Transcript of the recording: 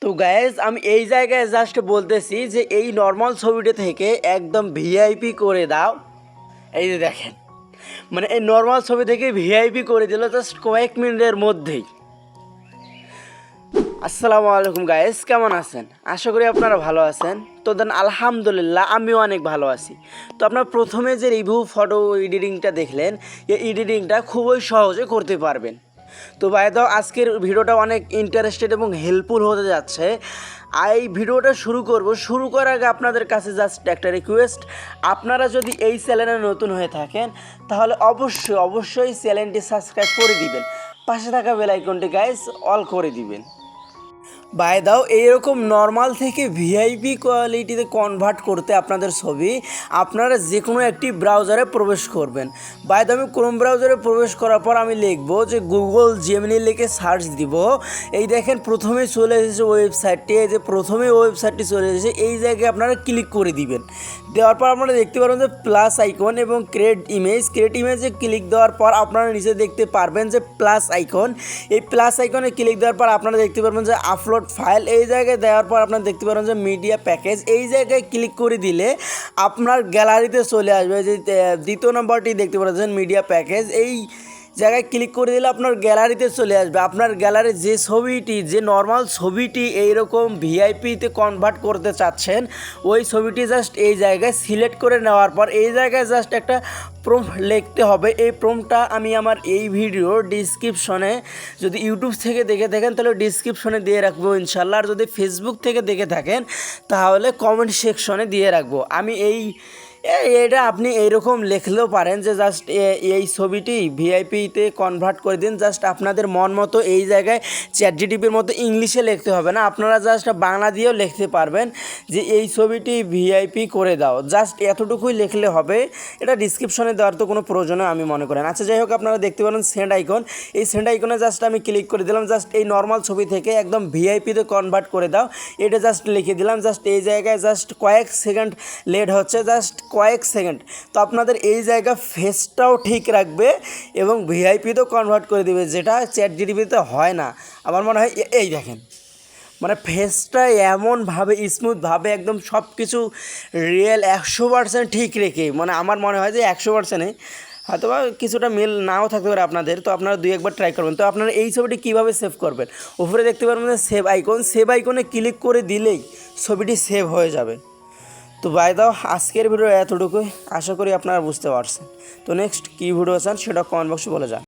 তো গ্যাস আমি এই জায়গায় জাস্ট বলতেছি যে এই নর্মাল ছবিটা থেকে একদম ভিআইপি করে দাও। এই যে দেখেন মানে এই নর্মাল ছবি থেকে ভিআইপি করে দিল জাস্ট কয়েক মিনিটের মধ্যেই। আসসালামু আলাইকুম গায়েস কেমন আছেন? আশা করি আপনারা ভালো আছেন। তো দেন আলহামদুলিল্লাহ, আমিও অনেক ভালো আছি। তো আপনার প্রথমে যে রিভিউ ফটো এডিটিংটা দেখলেন, এই এডিটিংটা খুবই সহজে করতে পারবেন। তো বাইদাও আজকের ভিডিওটা অনেক ইন্টারেস্টেড এবং হেল্পফুল হতে যাচ্ছে। এই ভিডিওটা শুরু করব, শুরু করার আগে আপনাদের কাছে জাস্ট একটা রিকোয়েস্ট আপনারা যদি এই চ্যানেলে নতুন হয়ে থাকেন, তাহলে অবশ্যই অবশ্যই চ্যানেলটি সাবস্ক্রাইব করে দিবেন। পাশে থাকা বেল আইকনটি গাইস অল করে দিবেন। বাই দাও, এইরকম নর্মাল থেকে ভিআইপি কোয়ালিটিতে কনভার্ট করতে আপনাদের ছবি আপনারা যে কোনো একটি ব্রাউজারে প্রবেশ করবেন। বাই দাও, আমি ক্রোম ব্রাউজারে প্রবেশ করার পর আমি লিখব যে গুগল জেমিনি লিখে সার্চ দিব। এই দেখেন প্রথমে চলে এসেছে ওয়েবসাইটটি এই যে প্রথমে ওয়েবসাইটটি চলে এসেছে, এই জায়গায় আপনারা ক্লিক করে দিবেন। দেওয়ার পর আপনারা দেখতে পারবেন যে প্লাস আইকন এবং ক্রিয়েট ইমেজ ক্রিয়েট ইমেজে ক্লিক দেওয়ার পর আপনারা নিচে দেখতে পারবেন যে প্লাস আইকন এই প্লাস আইকনে ক্লিক দেওয়ার পর আপনারা দেখতে পারবেন যে আপলোড ফাইল এই জায়গায় দেওয়ার পর আপনারা দেখতে পারেন যে মিডিয়া প্যাকেজ এই জায়গায় ক্লিক করে দিলে আপনার গ্যালারিতে চলে আসবে। যে দ্বিতীয় নম্বরটি দেখতে পাচ্ছেন মিডিয়া প্যাকেজ এই জায়গায় ক্লিক করে দিলে আপনার গ্যালারিতে চলে আসবে। আপনার গ্যালারির যে ছবিটি, যে নর্মাল ছবিটি এইরকম ভিআইপিতে কনভার্ট করতে চাচ্ছেন, ওই ছবিটি জাস্ট এই জায়গায় সিলেক্ট করে নেওয়ার পর, এই জায়গায় জাস্ট একটা প্রোম লিখতে হবে। এই প্রোমটা আমি আমার এই ভিডিও ডিসক্রিপশনে যদি ইউটিউব থেকে দেখে থাকেন, তাহলে ডিসক্রিপশনে দিয়ে রাখব ইনশাল্লাহ। আর যদি ফেসবুক থেকে দেখে থাকেন, তাহলে কমেন্ট সেকশনে দিয়ে রাখব। আমি এই এটা আপনি এইরকম লিখলেও পারেন যে জাস্ট এই ছবিটি ভিআইপিতে কনভার্ট করে দিন। জাস্ট আপনাদের মন মতো এই জায়গায় চ্যাট জিটিপির মতো ইংলিশে লিখতে হবে না। আপনারা জাস্ট বাংলা দিয়েও লিখতে পারবেন যে এই ছবিটি ভিআইপি করে দাও। জাস্ট এতটুকুই লিখলে হবে। এটা ডিসক্রিপশনে দেওয়ার তো কোনো প্রয়োজনে আমি মনে করেন আচ্ছা যাই হোক, আপনারা দেখতে পারেন সেন্ড আইকন এই সেন্ড আইকনে জাস্ট আমি ক্লিক করে দিলাম। জাস্ট এই নর্মাল ছবি থেকে একদম ভিআইপিতে কনভার্ট করে দাও। এটা জাস্ট লিখে দিলাম। জাস্ট এই জায়গায় জাস্ট কয়েক সেকেন্ড লেট হচ্ছে। জাস্ট কয়েক সেকেন্ড। তো আপনাদের এই জায়গা ফেসটাও ঠিক রাখবে এবং ভিআইপিতেও কনভার্ট করে দিবে, যেটা চ্যাট জিডিপিতে হয় না। আমার মনে হয় এই দেখেন। মানে ফেসটা এমনভাবে স্মুথভাবে একদম সব কিছু রিয়েল একশো পার্সেন্ট ঠিক রেখে মানে আমার মনে হয় যে একশো পার্সেন্টে হয়তো বা কিছুটা মিল নাও থাকতে পারে আপনাদের, তো আপনারা দুই একবার ট্রাই করবেন। তো আপনারা এই ছবিটি কীভাবে সেভ করবেন? উপরে দেখতে পারবেন সেভ আইকন সেভ আইকনে ক্লিক করে দিলেই ছবিটি সেভ হয়ে যাবে। তো বাই দাও আজকের ভিডিও এতটুকুই। আশা করি আপনারা বুঝতে পারছেন। তো নেক্সট কী ভিডিও চান, সেটা কমেন্ট বক্সে বলে যান।